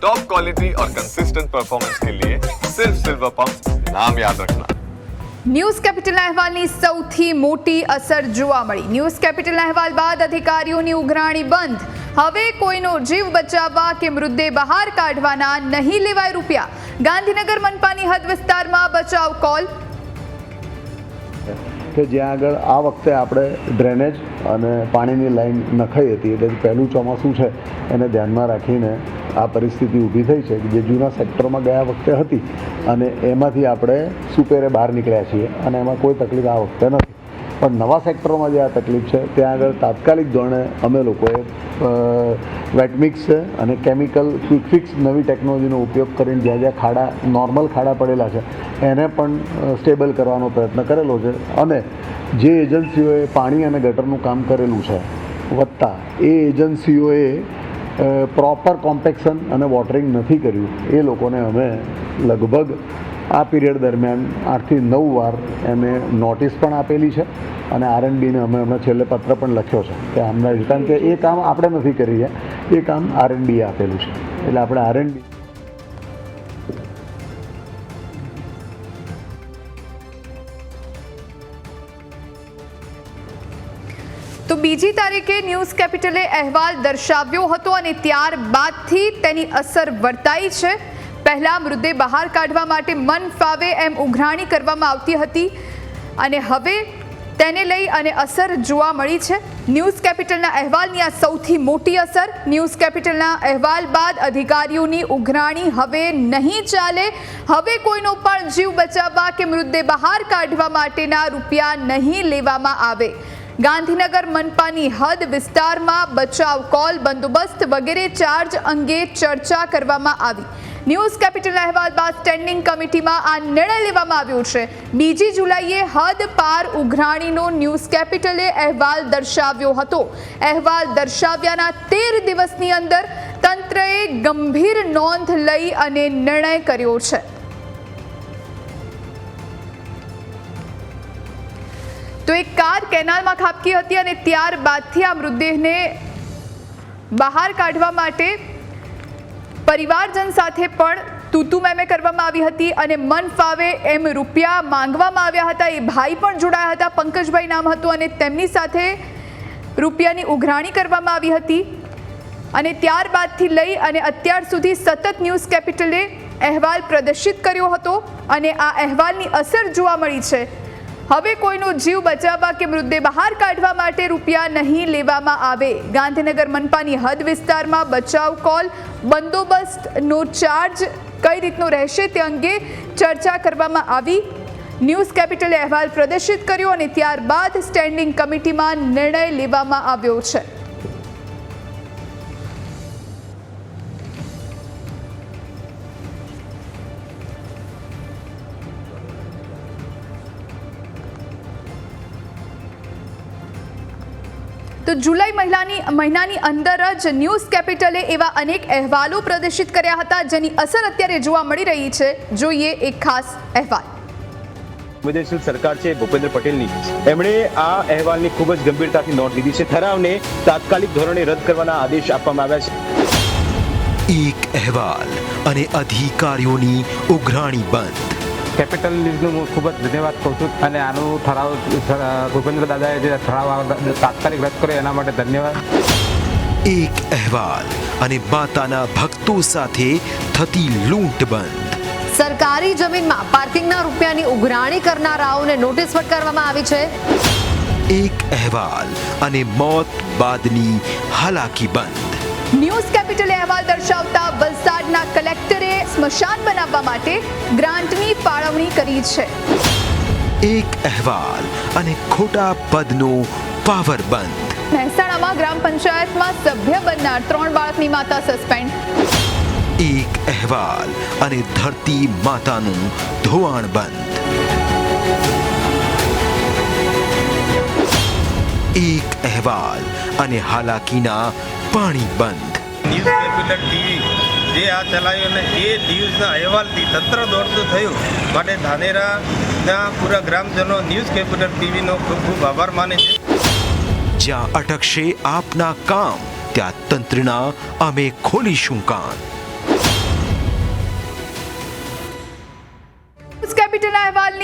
Top quality और consistent performance के लिए सिर्फ सिल्वर पंप नाम याद रखना ન્યૂઝ કેપિટલના અહેવાલની સૌથી મોટી અસર જોવા મળી ન્યૂઝ કેપિટલના અહેવાલ બાદ અધિકારીઓની ઉઘરાણી બંધ હવે કોઈનો જીવ બચાવવા કે મૃતદેહ બહાર કાઢવાના નહીં લેવાય રૂપિયા ગાંધીનગર મનપાની હદ વિસ્તારમાં બચાવ કોલ કે જ્યાં આગળ આ વખતે આપણે ડ્રેનેજ અને પાણીની લાઈન નખાઈ હતી એટલે પહેલું ચોમાસું છે એને ધ્યાનમાં રાખીને આ પરિસ્થિતિ ઊભી થઈ છે કે જે જૂના સેક્ટરમાં ગયા વખતે હતી અને એમાંથી આપણે સુપેરે બહાર નીકળ્યા છીએ અને એમાં કોઈ તકલીફ આ વખતે નથી. પણ નવા સેક્ટરોમાં જે આ તકલીફ છે, ત્યાં આગળ તાત્કાલિક ધોરણે અમે લોકોએ વેટમિક્સ છે અને કેમિકલ ફિક્સ નવી ટેકનોલોજીનો ઉપયોગ કરીને જ્યાં જ્યાં ખાડા નોર્મલ ખાડા પડેલા છે, એને પણ સ્ટેબલ કરવાનો પ્રયત્ન કરેલો છે. અને જે એજન્સીઓએ પાણી અને ગટરનું કામ કરેલું છે, વત્તા એ એજન્સીઓએ પ્રોપર કોમ્પેક્શન અને વોટરિંગ નથી કર્યું. એ લોકોને અમે લગભગ આ પીરિયડ દરમિયાન આઠથી નવ વાર એમને નોટિસ પણ આપેલી છે અને આરએનબીને અમે હમણાં છેલ્લે પત્ર પણ લખ્યો છે કે હમણાં કારણ કે એ કામ આપણે નથી કરી એ કામ આરએનબીએ આપેલું છે. એટલે આપણે આરએનબી તો બીજી તારીખે ન્યૂઝ કેપિટલે અહેવાલ દર્શાવ્યો હતો અને ત્યારબાદથી તેની અસર વર્તાઈ છે. પહેલા મૃતદેહ બહાર કાઢવા માટે મન ફાવે એમ ઉઘરાણી કરવામાં આવતી હતી અને હવે તેને લઈ અને અસર જોવા મળી છે. ન્યૂઝ કેપિટલના અહેવાલની આ સૌથી મોટી અસર, ન્યૂઝ કેપિટલના અહેવાલ બાદ અધિકારીઓની ઉઘરાણી હવે નહીં ચાલે. હવે કોઈનો પણ જીવ બચાવવા કે મૃતદેહ બહાર કાઢવા માટેના રૂપિયા નહીં લેવામાં આવે. ગાંધીનગર મનપાની હદ વિસ્તારમાં બચાવ કોલ બંદોબસ્ત વગેરે ચાર્જ અંગે ચર્ચા કરવામાં આવી. ન્યૂઝ કેપિટલ અહેવાલ બાદ સ્ટેન્ડિંગ કમિટીમાં આ નિર્ણય લેવામાં આવ્યો છે. બીજી જુલાઈએ હદ પાર ઉઘરાણીનો ન્યૂઝ કેપિટલે અહેવાલ દર્શાવ્યો હતો. અહેવાલ દર્શાવ્યાના તેર દિવસની અંદર તંત્રએ ગંભીર નોંધ લઈ અને નિર્ણય કર્યો છે. તો એક કાર કેનાલમાં ખાબકી હતી અને ત્યારબાદથી આ મૃતદેહને બહાર કાઢવા માટે પરિવારજન સાથે પણ તૂતુ મેમે કરવામાં આવી હતી અને મન ફાવે એમ રૂપિયા માંગવામાં આવ્યા હતા. એ ભાઈ પણ જોડાયા હતા. પંકજભાઈ નામ હતું અને તેમની સાથે રૂપિયાની ઉઘરાણી કરવામાં આવી હતી. અને ત્યારબાદથી લઈ અને અત્યાર સુધી સતત ન્યૂઝ કેપિટલે અહેવાલ પ્રદર્શિત કર્યો હતો અને આ અહેવાલની અસર જોવા મળી છે. હવે કોઈનો જીવ બચાવવા કે મૃતદેહ બહાર કાઢવા માટે રૂપિયા નહીં લેવામાં આવે. ગાંધીનગર મનપાની હદ વિસ્તારમાં બચાવ કોલ બંદોબસ્તનો ચાર્જ કઈ રીતનો રહેશે તે અંગે ચર્ચા કરવામાં આવી. ન્યૂઝ કેપિટલે અહેવાલ પ્રદર્શિત કર્યો અને ત્યારબાદ સ્ટેન્ડિંગ કમિટીમાં નિર્ણય લેવામાં આવ્યો છે. તો જુલાઈ મહિલાની મહિનાની અંદર જ ન્યૂઝ કેપિટલે એવા અનેક અહેવાલો પ્રદર્શિત કર્યા હતા જેની અસર અત્યારે જોવા મળી રહી છે. જોઈએ એક ખાસ અહેવાલ. સંવેદનશીલ સરકાર છે ભૂપેન્દ્ર પટેલની. એમણે આ અહેવાલની ખૂબ જ ગંભીરતાથી નોંધ લીધી છે. ઠરાવને તાત્કાલિક ધોરણે રદ કરવાના આદેશ આપવામાં આવ્યા છે. એક અહેવાલ અને અધિકારીઓની ઉઘરાણી બંધ. કેપિટલ હું ખૂબ જ ધન્યવાદ કહું છું અને આનું ઠરાવ ભૂપેન્દ્ર દાદાએ જે ઠરાવ તાત્કાલિક રદ કર્યો એના માટે ધન્યવાદ. એક અહેવાલ અને માતાના ભક્તો સાથે થતી લૂંટ બંધ. સરકારી જમીનમાં પાર્કિંગના રૂપિયાની ઉઘરાણી કરનારાઓને નોટિસ ફટકારવામાં આવી છે. એક અહેવાલ અને મોત બાદની હાલાકી બંધ. ન્યૂઝ કેપિટલ અહેવાલ દર્શાવતા કલેક્ટરે સ્મશાન બનાવવા માટે ગ્રાન્ટની ફાળવણી કરી છે. એક અહેવાલ અને ખોટા પદનું પાવર બંધ. મહેસાણામાં ગ્રામ પંચાયતમાં સભ્ય બનનાર ત્રણ બાળકની માતા સસ્પેન્ડ. એક અહેવાલ અને ધરતી માતાનું ધોવાણ બંધ. એક અહેવાલ અને હાલાકીના પાણી બંધ. ન્યૂઝ કેપિટલ ટીવી જે આ ચલાવ્યું અને એ ન્યૂઝના અહેવાલથી તંત્ર દોડતું થયું. માટે ધાનેરાના પૂરા ગ્રામજનો ન્યૂઝ કેપિટલ ટીવીનો ખૂબ ખૂબ આભાર માને છે. જ્યાં અટકશે આપના કામ, ત્યાં તંત્રના અમે ખોલીશું કાન.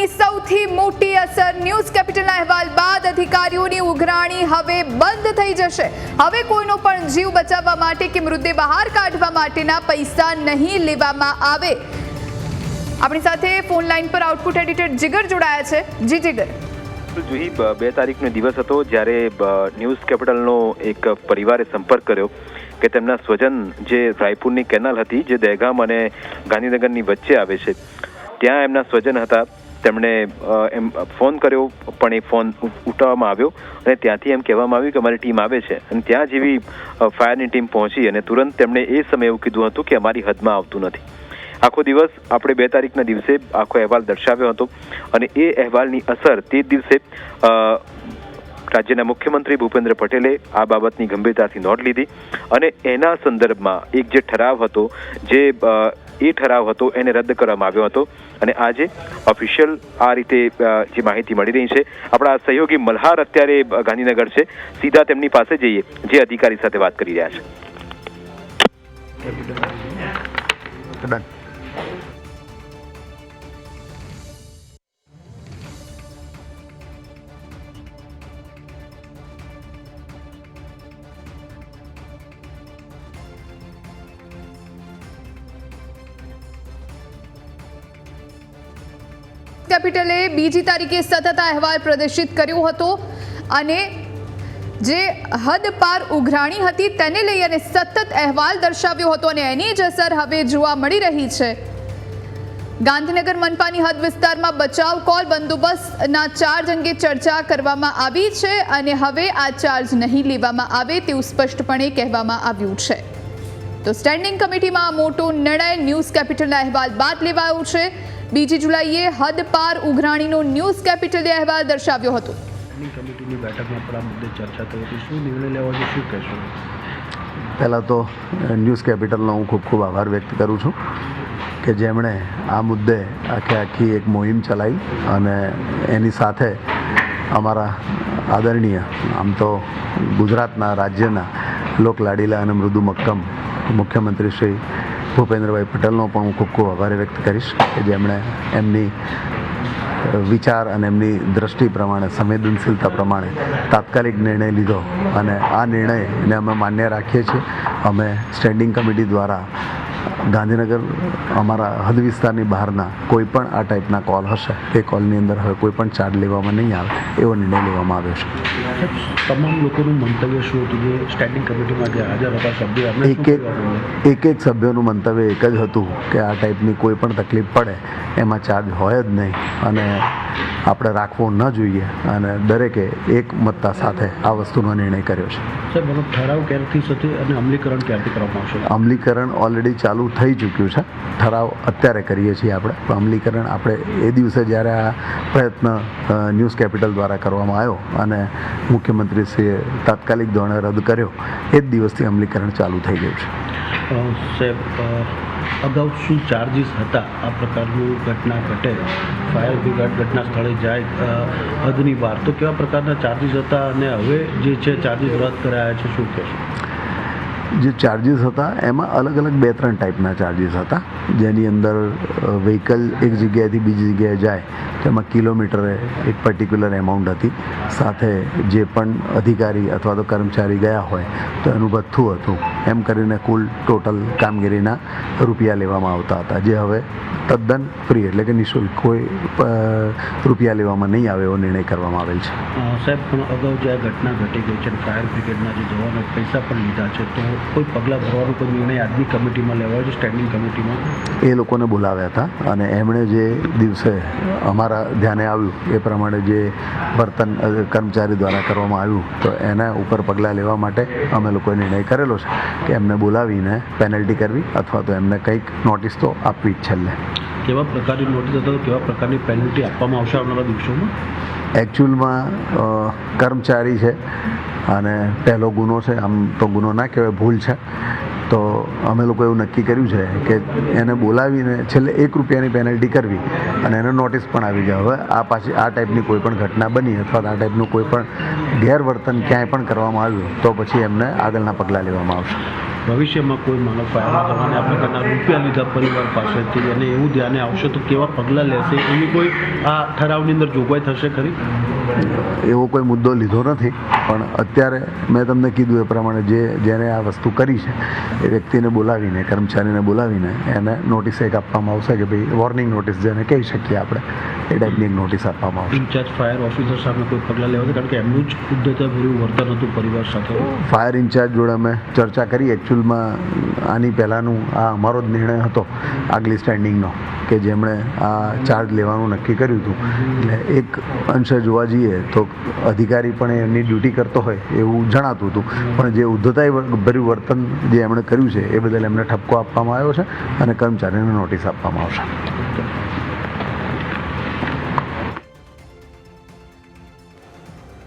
દરમિયાનની સૌથી મોટી અસર ન્યૂઝ કેપિટલના અહેવાલ બાદ અધિકારીઓની ઉઘરાણી હવે બંધ થઈ જશે. હવે કોઈનો પણ જીવ બચાવવા માટે કે મૃતદેહ બહાર કાઢવા માટેના પૈસા નહીં લેવામાં આવે. આપણી સાથે ફોન લાઈન પર આઉટપુટ એડિટર જીગર જોડાયા છે. જી જીગર. જુહી બે તારીખનો દિવસ હતો જ્યારે ન્યૂઝ કેપિટલનો એક પરિવારે સંપર્ક કર્યો કે તેમના સ્વજન જે રાયપુરની કેનાલ હતી, જે દહેગામ અને ગાંધીનગરની વચ્ચે આવે છે, ત્યાં એમના સ્વજન હતા. તેમણે એમ, ફોન કર્યો, પણ એ ફોન ઉઠાવવામાં આવ્યો અને ત્યાંથી એમ કહેવામાં આવ્યું કે અમારી ટીમ આવે છે. અને ત્યાં જેવી ફાયરની ટીમ પહોંચી અને તુરંત તેમણે એ સમયે એવું કીધું હતું કે અમારી હદમાં આવતું નથી. આખો દિવસ આપણે બે તારીખના દિવસે આખો અહેવાલ દર્શાવ્યો હતો અને એ અહેવાલની અસર તે દિવસે રાજ્યના મુખ્યમંત્રી ભૂપેન્દ્ર પટેલે આ બાબતની ગંભીરતાથી નોંધ લીધી અને એના સંદર્ભમાં એક જે ઠરાવ હતો, જે એ ઠરાવ હતો, એને રદ કરવામાં આવ્યો હતો અને આજે ઓફિશિયલ આ રીતે જે માહિતી મળી રહી છે, આપણા સહયોગી મલ્હાર અત્યારે ગાંધીનગર છે. સીધા તેમની પાસે જઈએ, જે અધિકારી સાથે વાત કરી રહ્યા છે. કેપિટલે બીજી તારીખે સતત અહેવાલ પ્રદર્શિત કર્યો હતો અને જે હદ પાર ઉઘરાણી હતી તેને લઈ અને સતત અહેવાલ દર્શાવ્યો હતો અને એની જ અસર હવે જોવા મળી રહી છે. ગાંધીનગર મનપાની હદ વિસ્તારમાં બચાવ કોલ બંદોબસ્તના ચાર્જ અંગે ચર્ચા કરવામાં આવી છે અને હવે આ ચાર્જ નહીં લેવામાં આવે તેવું સ્પષ્ટપણે કહેવામાં આવ્યું છે. તો સ્ટેન્ડિંગ કમિટીમાં આ મોટો નિર્ણય ન્યૂઝ કેપિટલના અહેવાલ બાદ લેવાયો છે. બીજી જુલાઈએ હદ પાર ઉઘરાણીનો ન્યૂઝ કેપિટલે અહેવાલ દર્શાવ્યો હતો. કમિટીની બેઠકમાં પણ આ મુદ્દે ચર્ચા થઈ હતી. શું નિર્ણય લેવા છે શું કહેશો? પહેલાં તો ન્યૂઝ કેપિટલનો હું ખૂબ ખૂબ આભાર વ્યક્ત કરું છું કે જેમણે આ મુદ્દે આખે આખી એક મુહિમ ચલાવી અને એની સાથે અમારા આદરણીય આમ તો ગુજરાતના રાજ્યના લોકલાડીલા અને મૃદુ મક્કમ મુખ્યમંત્રી શ્રી ભૂપેન્દ્રભાઈ પટેલનો પણ હું ખૂબ ખૂબ આભાર વ્યક્ત કરીશ કે જેમણે એમની વિચાર અને એમની દ્રષ્ટિ પ્રમાણે, સંવેદનશીલતા પ્રમાણે તાત્કાલિક નિર્ણય લીધો. અને આ નિર્ણયને અમે માન્ય રાખીએ છીએ. અમે સ્ટેન્ડિંગ કમિટી દ્વારા ગાંધીનગર અમારા હદ વિસ્તારની બહારના કોઈ પણ આ ટાઈપના કોલ હશે એ કોલની અંદર હવે કોઈ પણ ચાર્જ લેવામાં નહીં આવે એવો નિર્ણય લેવામાં આવ્યો છે. તમામ લોકોનું મંતવ્ય શું હતું? જે સ્ટેન્ડિંગ કમિટીમાં જે હાજર હતા સભ્યો એક એક એક એક સભ્યોનું મંતવ્ય એક જ હતું કે આ ટાઈપની કોઈ પણ તકલીફ પડે એમાં ચાર્જ હોય જ નહીં. અને આપણે રાખવો ન જોઈએ અને દરેકે એક મતતા સાથે આ વસ્તુનો નિર્ણય કર્યો છે. સાહેબ એનો ઠરાવ ક્યારથી થશે અને અમલીકરણ ક્યારથી કરવામાં આવશે? અમલીકરણ ઓલરેડી ચાલુ થઈ ચૂક્યું છે. ઠરાવ અત્યારે કરીએ છીએ આપણે. અમલીકરણ આપણે એ દિવસે જ્યારે આ પ્રયત્ન ન્યૂઝ કેપિટલ દ્વારા કરવામાં આવ્યો અને મુખ્યમંત્રીશ્રીએ તાત્કાલિક ધોરણે રદ કર્યો એ જ દિવસથી અમલીકરણ ચાલુ થઈ ગયું છે. સાહેબ અગાઉ શું ચાર્જીસ હતા. આ પ્રકારનું ઘટના ઘટે. ફાયર બ્રિગેડ ઘટના સ્થળે જાય હદની બહાર તો કેવા પ્રકારના ચાર્જીસ હતા અને હવે જે છે ચાર્જીસ રદ કરાયા છે, શું કહેશો? જે ચાર્જીસ હતા, એમાં અલગ અલગ બે ત્રણ ટાઈપના ચાર્જીસ હતા. જેની અંદર વ્હીકલ એક જગ્યાએથી બીજી જગ્યાએ જાય, તેમાં કિલોમીટરે એક પર્ટિક્યુલર એમાઉન્ટ હતી. સાથે જે પણ અધિકારી અથવા તો કર્મચારી ગયા હોય, તો એનું ભથ્થું હતું. એમ કરીને કુલ ટોટલ કામગીરીના રૂપિયા લેવામાં આવતા હતા જે હવે તદ્દન ફ્રી એટલે કે નિઃશુલ્ક કોઈ રૂપિયા લેવામાં નહીં આવે એવો નિર્ણય કરવામાં આવેલ છે. સાહેબ પણ અગાઉ જે આ ઘટના ઘટી ગઈ છે ફાયર બ્રિગેડના જે જવાનો પૈસા પણ લીધા છે તો કોઈ પગલાં ભરવાનો કોઈ નિર્ણય આજની કમિટીમાં લેવાયો છે સ્ટેન્ડિંગ કમિટીમાં? એ લોકોને બોલાવ્યા હતા અને એમણે જે દિવસે અમારા ધ્યાને આવ્યું એ પ્રમાણે જે વર્તન કર્મચારી દ્વારા કરવામાં આવ્યું તો એના ઉપર પગલાં લેવા માટે અમે લોકોએ નિર્ણય કરેલો છે. કે એમને બોલાવીને પેનલ્ટી કરવી અથવા તો એમને કંઈક નોટિસ તો આપવી જ છેલ્લે. કેવા પ્રકારની નોટિસ અથવા કેવા પ્રકારની પેનલ્ટી આપવામાં આવશે આવનારા દિવસોમાં? એકચ્યુઅલમાં કર્મચારી છે અને પહેલો ગુનો છે આમ તો ગુનો ના કહેવાય ભૂલ છે. તો અમે લોકો એવું નક્કી કર્યું છે કે એને બોલાવીને છેલ્લે એક રૂપિયાની પેનલ્ટી કરવી અને એને નોટિસ પણ આવી જાય હવે આ પાછી આ ટાઈપની કોઈ પણ ઘટના બની અથવા આ ટાઈપનું કોઈ પણ ગેરવર્તન ક્યાંય પણ કરવામાં આવ્યું, તો પછી એમને આગળના પગલાં લેવામાં આવશે. ભવિષ્યમાં કોઈ માનવ ફાયર કરવાને આપણે પ્રકારના રૂપિયા લીધા પરિવાર પાસેથી અને એવું ધ્યાને આવશે તો કેવા પગલાં લેશે એવી કોઈ આ ઠરાવની અંદર જોગવાઈ થશે ખરી? એવો કોઈ મુદ્દો લીધો નથી પણ અત્યારે મેં તમને કીધું એ પ્રમાણે જે જેને આ વસ્તુ કરી છે એ વ્યક્તિને બોલાવીને કર્મચારીને બોલાવીને એને નોટિસ એક આપવામાં આવશે કે ભાઈ વોર્નિંગ નોટિસ જેને કહી શકીએ આપણે એ ટાઈપની નોટિસ આપવામાં આવશે. ઇન્ચાર્જ ફાયર ઓફિસર સામે કોઈ પગલાં લેવા કારણ કે એમનું જ ઉદ્ધતાભર્યું વર્તન હતું પરિવાર સાથે. ફાયર ઇન્ચાર્જ જોડે અમે ચર્ચા કરી. એકચ્યુઅલમાં આની પહેલાંનું આ અમારો જ નિર્ણય હતો આગલી સ્ટેન્ડિંગનો કે જેમણે આ ચાર્જ લેવાનું નક્કી કર્યું હતું. એટલે એક અંશે જોવા જઈએ તો અધિકારી પણ એમની ડ્યુટી કરતો હોય એવું જણાતું હતું. પણ જે ઉદ્ધતાઈ ભર્યું વર્તન જે એમણે કર્યું છે, એ બદલ એમને ઠપકો આપવામાં આવ્યો છે અને કર્મચારીને નોટિસ આપવામાં આવશે.